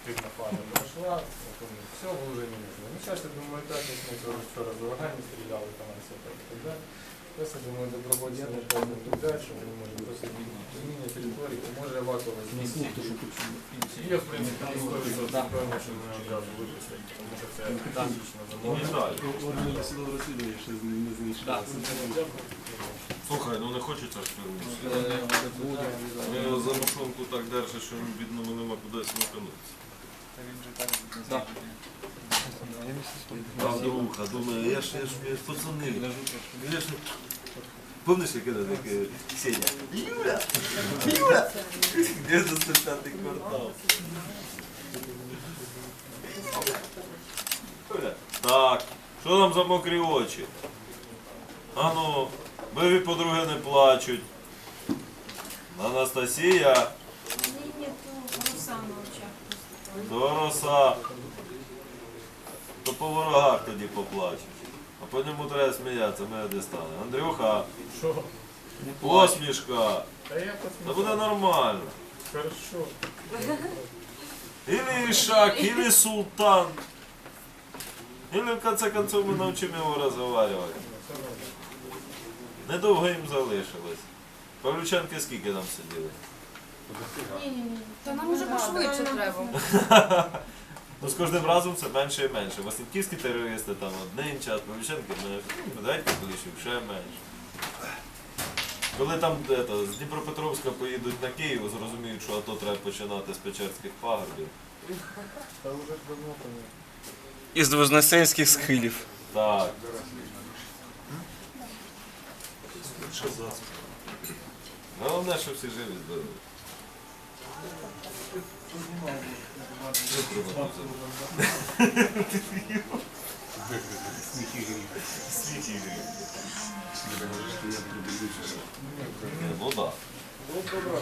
активна фаза пройшла, тому все вже не нужно. Ну, я думаю, так, як ми вчора- вчора з урагані стріляли, там все так і так далі. Я думаю, добровольці не пойдуть туди, що вони можуть просто змінення території, може евакувати з місця. Є, в принципі, що певно, що ми одразу випустимо, тому що це тактично замовлення. Органи досудового розслідування ще не- не знайшли. Слухай, ну не хочеться ж фірму. Ми його за мушонку так держиш, що він бідному нема куди смикнутися. А друга, думаю, я ж, я ж, я ж пацани, я ж, помниш, як это таке, Сеня? Юля! Юля! 95-й квартал. Так, що там за мокрі очі? А ну, биві подруги не плачуть. Анастасія, Ні, то Руслана в очах. То роса. То по ворогах тоді поплачуть. А по ньому треба сміятися, мене де стане. Андрюха, посмішка. Та буде нормально. Хорошо. Или Ишак, или Султан. Или в конце концов ми навчимо його розговаривати. Недовго їм залишилось. Павлюченки скільки там сиділи? Ні, ні, ні. Та нам уже пошвидше треба. Ну з кожним разом це менше і менше. Васильківські терористи там один час, Павлюченки менше. Ну, Дайте колишів ще менше. Коли там ето, з Дніпропетровська поїдуть на Київ, зрозуміють, що АТО треба починати з Печерських пагорбів. Із Вознесенських схилів. Так. Головне, що всі живі здорові. Ну, і гріх. Ні, Ну так. Було б добре,